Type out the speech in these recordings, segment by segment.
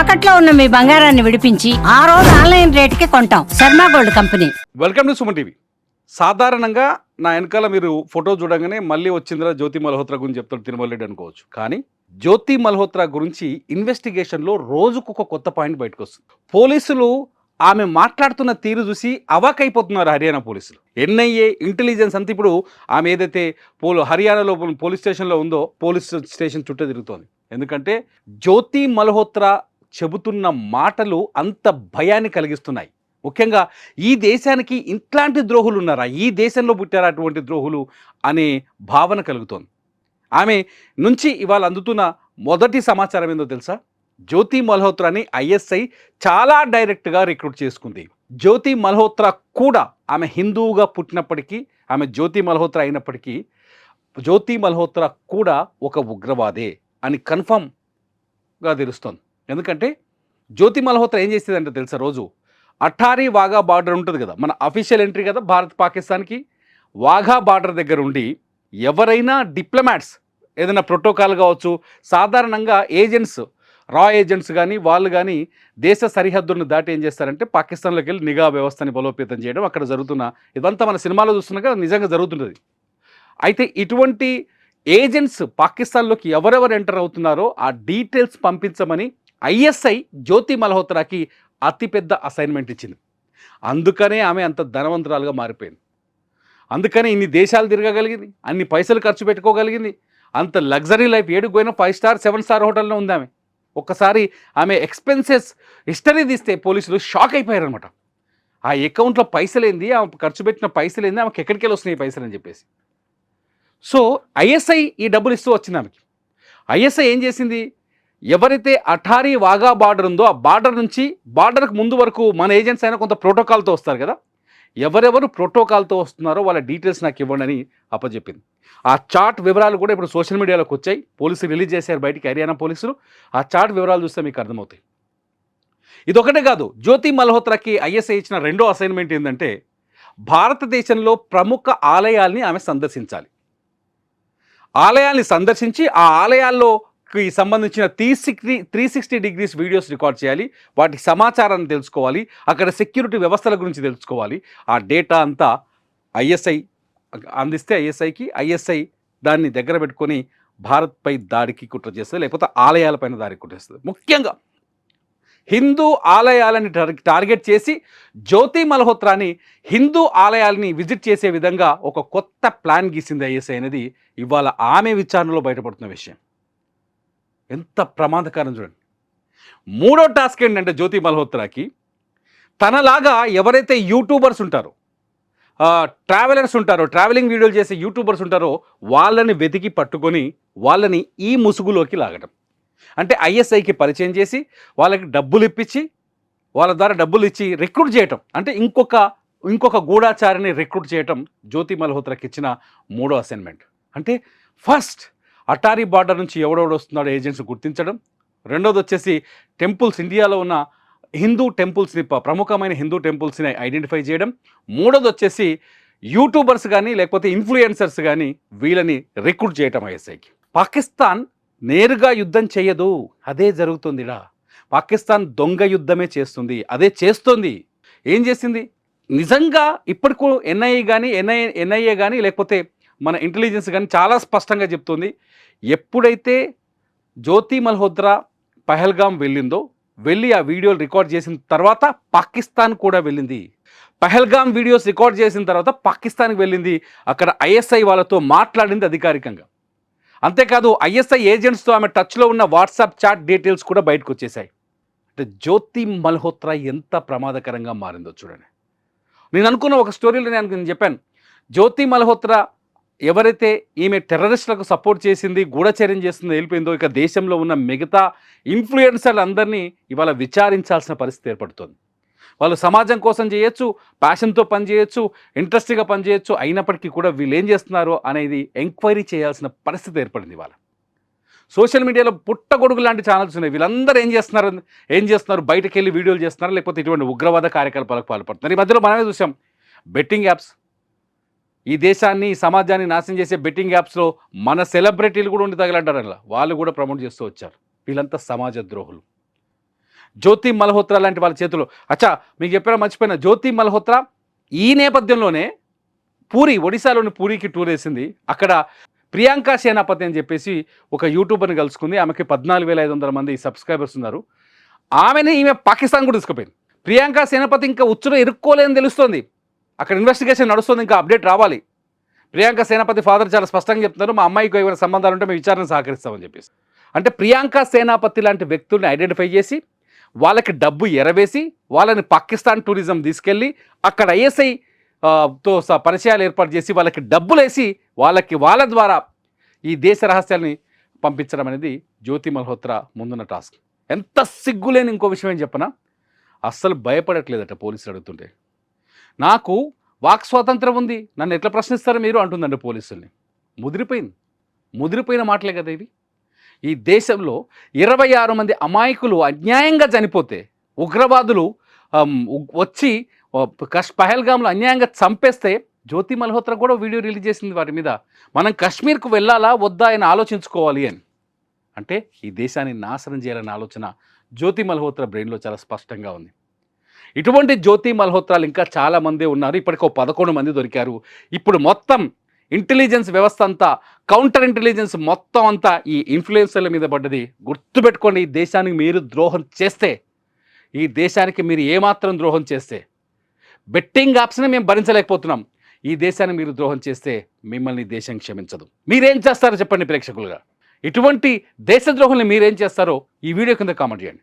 తాకట్లో ఉన్న మీ బంగారాన్ని విడిపించి ఆ రోజు ఆన్లైన్ రేటుకి కొంటాం. Sharma gold company. Welcome to Suman TV. సాధారణంగా నా వెనకాల మీరు ఫోటో చూడగానే మళ్ళీ వచ్చిందిరా జ్యోతి మల్హోత్రా గురించి చెప్తాడు తిరుమల రెడ్డి అనుకోవచ్చు. కానీ జ్యోతి మల్హోత్రా గురించి ఇన్వెస్టిగేషన్లో రోజుకు ఒక కొత్త పాయింట్ బయటకు వస్తుంది పోలీసులు ఆమె మాట్లాడుతున్న తీరు చూసి అవాకైపోతున్నారు హర్యానా పోలీసులు. ఎన్ఐఏ ఇంటెలిజెన్స్ అంతా ఇప్పుడు ఆమె ఏదైతే పోలు హర్యానాలో పోలీస్ స్టేషన్లో ఉందో పోలీస్ స్టేషన్ చుట్టూ తిరుగుతోంది. ఎందుకంటే జ్యోతి మల్హోత్రా చెబుతున్న మాటలు అంత భయాన్ని కలిగిస్తున్నాయి. ముఖ్యంగా ఈ దేశానికి ఇట్లాంటి ద్రోహులు ఉన్నారా? ఈ దేశంలో పుట్టారా అటువంటి ద్రోహులు అనే భావన కలుగుతోంది. ఆమె నుంచి ఇవాళ అందుతున్న మొదటి సమాచారం ఏందో తెలుసా? జ్యోతి మల్హోత్రాని ఐఎస్ఐ చాలా డైరెక్ట్గా రిక్రూట్ చేసుకుంది. జ్యోతి మల్హోత్రా కూడా ఆమె హిందువుగా పుట్టినప్పటికీ ఆమె జ్యోతి మల్హోత్రా అయినప్పటికీ జ్యోతి మల్హోత్రా కూడా ఒక ఉగ్రవాదే అని కన్ఫర్మ్గా తెలుస్తోంది. ఎందుకంటే జ్యోతి మల్హోత్రా ఏం చేసేదంటే తెలుసా రోజు? అఠారీ వాఘా బార్డర్ ఉంటుంది కదా మన అఫీషియల్ ఎంట్రీ కదా భారత్ పాకిస్తాన్కి. వాఘా బార్డర్ దగ్గర ఉండి ఎవరైనా డిప్లొమాట్స్ ఏదైనా ప్రోటోకాల్ కావచ్చు సాధారణంగా ఏజెంట్స్ రా ఏజెంట్స్ కానీ వాళ్ళు కానీ దేశ సరిహద్దులను దాటి ఏం చేస్తారంటే పాకిస్తాన్లోకి వెళ్ళి నిఘా వ్యవస్థని బలోపేతం చేయడం అక్కడ జరుగుతున్న ఇదంతా మన సినిమాలో చూస్తున్నాక నిజంగా జరుగుతున్నది. అయితే ఇటువంటి ఏజెంట్స్ పాకిస్తాన్లోకి ఎవరెవరు ఎంటర్ అవుతున్నారో ఆ డీటెయిల్స్ పంపించమని ఐఎస్ఐ జ్యోతి మల్హోత్రాకి అతిపెద్ద అసైన్మెంట్ ఇచ్చింది. అందుకనే ఆమె అంత ధనవంతురాలుగా మారిపోయింది. అందుకనే ఇన్ని దేశాలు తిరగగలిగింది అన్ని పైసలు ఖర్చు పెట్టుకోగలిగింది అంత లగ్జరీ లైఫ్ ఏడుకు పోయినా ఫైవ్ స్టార్ సెవెన్ స్టార్ హోటల్లో ఉంది ఆమె. ఒక్కసారి ఆమె ఎక్స్పెన్సెస్ హిస్టరీ తీస్తే పోలీసులు షాక్ అయిపోయారనమాట ఆ అకౌంట్లో పైసలేంది ఆమె ఖర్చు పెట్టిన పైసలేంది ఆమెకి ఎక్కడికి వెళ్ళి వస్తున్నాయి పైసలు అని చెప్పేసి. సో ఐఎస్ఐ ఈ డబ్బులు ఇస్తూ వచ్చింది ఆమెకి. ఐఎస్ఐ ఏం చేసింది? ఎవరైతే అఠారీ వాగా బార్డర్ ఉందో ఆ బార్డర్ నుంచి బార్డర్కి ముందు వరకు మన ఏజెంట్స్ అయినా కొంత ప్రోటోకాల్తో వస్తారు కదా? ఎవరెవరు ప్రోటోకాల్తో వస్తున్నారో వాళ్ళ డీటెయిల్స్ నాకు ఇవ్వండి అని అప్పచెప్పింది. ఆ చార్ట్ వివరాలు కూడా ఇప్పుడు సోషల్ మీడియాలోకి వచ్చాయి. పోలీసులు రిలీజ్ చేశారు బయటికి హర్యానా పోలీసులు. ఆ చార్ట్ వివరాలు చూస్తే మీకు అర్థమవుతాయి. ఇదొకటే కాదు జ్యోతి మల్హోత్రాకి ఐఎస్ఐ ఇచ్చిన రెండో అసైన్మెంట్ ఏంటంటే భారతదేశంలో ప్రముఖ ఆలయాల్ని ఆమె సందర్శించాలి. ఆలయాల్ని సందర్శించి ఆ ఆలయాల్లో కి సంబంధించిన three sixty three sixty degrees videos record చేయాలి. వాటి సమాచారాన్ని తెలుసుకోవాలి. అక్కడ సెక్యూరిటీ వ్యవస్థల గురించి తెలుసుకోవాలి. ఆ డేటా అంతా ఐఎస్ఐ అందిస్తే ఐఎస్ఐకి ఐఎస్ఐ దాన్ని దగ్గర పెట్టుకొని భారత్పై దాడికి కుట్ర చేస్తుంది లేకపోతే ఆలయాలపైన దాడికి కుట్ర చేస్తుంది. ముఖ్యంగా హిందూ ఆలయాలని టార్- టార్గెట్ చేసి జ్యోతి మల్హోత్రాని హిందూ ఆలయాలని విజిట్ చేసే విధంగా ఒక కొత్త ప్లాన్ గీసింది ఐఎస్ఐ అనేది ఇవాళ ఆమె విచారణలో బయటపడుతున్న విషయం. ఎంత ప్రమాదకరం చూడండి. మూడో టాస్క్ ఏంటంటే జ్యోతి మల్హోత్రాకి. తనలాగా ఎవరైతే యూట్యూబర్స్ ఉంటారో ట్రావెలర్స్ ఉంటారో ట్రావెలింగ్ వీడియోలు చేసే యూట్యూబర్స్ ఉంటారో వాళ్ళని వెతికి పట్టుకొని వాళ్ళని ఈ ముసుగులోకి లాగడం అంటే ఐఎస్ఐకి పరిచయం చేసి వాళ్ళకి డబ్బులు ఇప్పించి వాళ్ళ ద్వారా డబ్బులు ఇచ్చి రిక్రూట్ చేయటం. అంటే ఇంకొక ఇంకొక గూఢాచారిని రిక్రూట్ చేయటం జ్యోతి మల్హోత్రాకి ఇచ్చిన మూడో అసైన్మెంట్. అంటే ఫస్ట్ అటారీ బార్డర్ నుంచి ఎవడెవడు వస్తున్నాడో ఏజెంట్స్ గుర్తించడం. రెండోది వచ్చేసి టెంపుల్స్ ఇండియాలో ఉన్న హిందూ టెంపుల్స్ని ప్రముఖమైన హిందూ టెంపుల్స్ని ఐడెంటిఫై చేయడం. మూడోది వచ్చేసి యూట్యూబర్స్ కానీ లేకపోతే ఇన్ఫ్లుయెన్సర్స్ కానీ వీళ్ళని రిక్రూట్ చేయటం ఐఎస్ఐకి. పాకిస్తాన్ నేరుగా యుద్ధం చేయదు. అదే జరుగుతుందిడా పాకిస్తాన్ దొంగ యుద్ధమే చేస్తుంది. అదే చేస్తుంది. ఏం చేసింది? నిజంగా ఇప్పటికూ ఎన్ఐఏ కానీ ఎన్ఐఏ ఎన్ఐఏ కానీ లేకపోతే మన ఇంటెలిజెన్స్ కానీ చాలా స్పష్టంగా చెప్తుంది. ఎప్పుడైతే జ్యోతి మల్హోత్రా పహల్గాం వెళ్ళిందో వెళ్ళి ఆ వీడియోలు రికార్డ్ చేసిన తర్వాత పాకిస్తాన్ కూడా వెళ్ళింది. పహల్గాం వీడియోస్ రికార్డ్ చేసిన తర్వాత పాకిస్తాన్కి వెళ్ళింది. అక్కడ ఐఎస్ఐ వాళ్ళతో మాట్లాడింది అధికారికంగా. అంతేకాదు ఐఎస్ఐ ఏజెంట్స్తో ఆమె టచ్లో ఉన్న వాట్సాప్ చాట్ డీటెయిల్స్ కూడా బయటకు వచ్చేసాయి. అంటే జ్యోతి మల్హోత్రా ఎంత ప్రమాదకరంగా మారిందో చూడండి. నేను అనుకున్న ఒక స్టోరీలో నేను చెప్పాను. జ్యోతి మల్హోత్రా ఎవరైతే ఈమె టెర్రరిస్టులకు సపోర్ట్ చేసింది గూఢచర్యం చేస్తుందో వెళ్ళిపోయిందో ఇక దేశంలో ఉన్న మిగతా ఇన్ఫ్లుయెన్సర్లు అందరినీ ఇవాళ విచారించాల్సిన పరిస్థితి ఏర్పడుతుంది. వాళ్ళు సమాజం కోసం చేయొచ్చు ప్యాషన్తో పనిచేయొచ్చు ఇంట్రెస్ట్గా పనిచేయొచ్చు అయినప్పటికీ కూడా వీళ్ళు ఏం చేస్తున్నారో అనేది ఎంక్వైరీ చేయాల్సిన పరిస్థితి ఏర్పడింది ఇవాళ. సోషల్ మీడియాలో పుట్టగొడుగు లాంటి ఛానల్స్ ఉన్నాయి. వీళ్ళందరూ ఏం చేస్తున్నారు? ఏం చేస్తున్నారు? బయటకు వెళ్ళి వీడియోలు చేస్తున్నారు? లేకపోతే ఇటువంటి ఉగ్రవాద కార్యకలాపాలకు పాల్పడుతున్నారు? ఈ మధ్యలో మనమే చూసాం బెట్టింగ్ యాప్స్ ఈ దేశాన్ని ఈ సమాజాన్ని నాశనం చేసే బెట్టింగ్ యాప్స్లో మన సెలబ్రిటీలు కూడా ఉండి తగలంటారు అలా వాళ్ళు కూడా ప్రమోట్ చేస్తూ వచ్చారు. వీళ్ళంతా సమాజ ద్రోహులు. జ్యోతి మల్హోత్రా లాంటి వాళ్ళ చేతిలో. అచ్చా మీకు చెప్పారా మర్చిపోయిన. జ్యోతి మల్హోత్రా ఈ నేపథ్యంలోనే పూరి ఒడిశాలోని పూరికి టూర్ వేసింది. అక్కడ ప్రియాంక సేనాపతి అని చెప్పేసి ఒక యూట్యూబర్ని కలుసుకుంది. ఆమెకి పద్నాలుగు వేల ఐదు వందల మంది సబ్స్క్రైబర్స్ ఉన్నారు. ఆమెని ఈమె పాకిస్తాన్ కూడా తీసుకుపోయింది. ప్రియాంక సేనాపతి ఇంకా ఉచ్చులో ఇరుక్కోలేదని తెలుస్తోంది. అక్కడ ఇన్వెస్టిగేషన్ నడుస్తుంది ఇంకా అప్డేట్ రావాలి. ప్రియాంక సేనాపతి ఫాదర్ చాలా స్పష్టంగా చెప్తున్నారు మా అమ్మాయికి ఏమైనా సంబంధాలు ఉంటే మేము విచారణ సహకరిస్తామని చెప్పేసి. అంటే ప్రియాంక సేనాపతి లాంటి వ్యక్తుల్ని ఐడెంటిఫై చేసి వాళ్ళకి డబ్బు ఎరవేసి వాళ్ళని పాకిస్తాన్ టూరిజం తీసుకెళ్ళి అక్కడ ఐఎస్ఐ తో స- పరిచయాలు ఏర్పాటు చేసి వాళ్ళకి డబ్బులేసి వాళ్ళకి వాళ్ళ ద్వారా ఈ దేశ రహస్యాల్ని పంపించడం అనేది జ్యోతి మల్హోత్రా ముందున్న టాస్క్. ఎంత సిగ్గులేని ఇంకో విషయం ఏం చెప్పనా? అస్సలు భయపడట్లేదట పోలీసులు అడుగుతుంటే. నాకు వాక్ స్వాతంత్రం ఉంది. నన్ను ఎట్లా ప్రశ్నిస్తారు మీరు? అంటుందండి పోలీసుల్ని. ముదిరిపోయింది. ముదిరిపోయిన మాటలే కదా ఇవి. ఈ దేశంలో ఇరవై ఆరు మంది అమాయకులు అన్యాయంగా చనిపోతే ఉగ్రవాదులు వచ్చి కష్ పహల్గామ్లో అన్యాయంగా చంపేస్తే జ్యోతి మల్హోత్రా కూడా వీడియో రిలీజ్ చేసింది వాటి మీద. మనం కాశ్మీర్కు వెళ్ళాలా? వద్దా? అని ఆలోచించుకోవాలి అని. అంటే ఈ దేశాన్ని నాశనం చేయాలనే ఆలోచన జ్యోతి మల్హోత్రా బ్రెయిన్లో చాలా స్పష్టంగా ఉంది. ఇటువంటి జ్యోతి మల్హోత్రాలు ఇంకా చాలామంది ఉన్నారు. ఇప్పటికి ఒక పదకొండు మంది దొరికారు. ఇప్పుడు మొత్తం ఇంటెలిజెన్స్ వ్యవస్థ అంతా కౌంటర్ ఇంటెలిజెన్స్ మొత్తం అంతా ఈ ఇన్ఫ్లుయెన్సర్ల మీద పడ్డది. గుర్తుపెట్టుకోండి ఈ దేశానికి మీరు ద్రోహం చేస్తే ఈ దేశానికి మీరు ఏమాత్రం ద్రోహం చేస్తే బెట్టింగ్ యాప్స్ని మేము భరించలేకపోతున్నాం. ఈ దేశాన్ని మీరు ద్రోహం చేస్తే మిమ్మల్ని దేశం క్షమించదు. మీరేం చేస్తారో చెప్పండి ప్రేక్షకులుగా. ఇటువంటి దేశద్రోహుల్ని మీరేం చేస్తారో ఈ వీడియో కింద కామెంట్ చేయండి.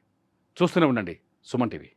చూస్తూనే ఉండండి సుమన్ టీవీ.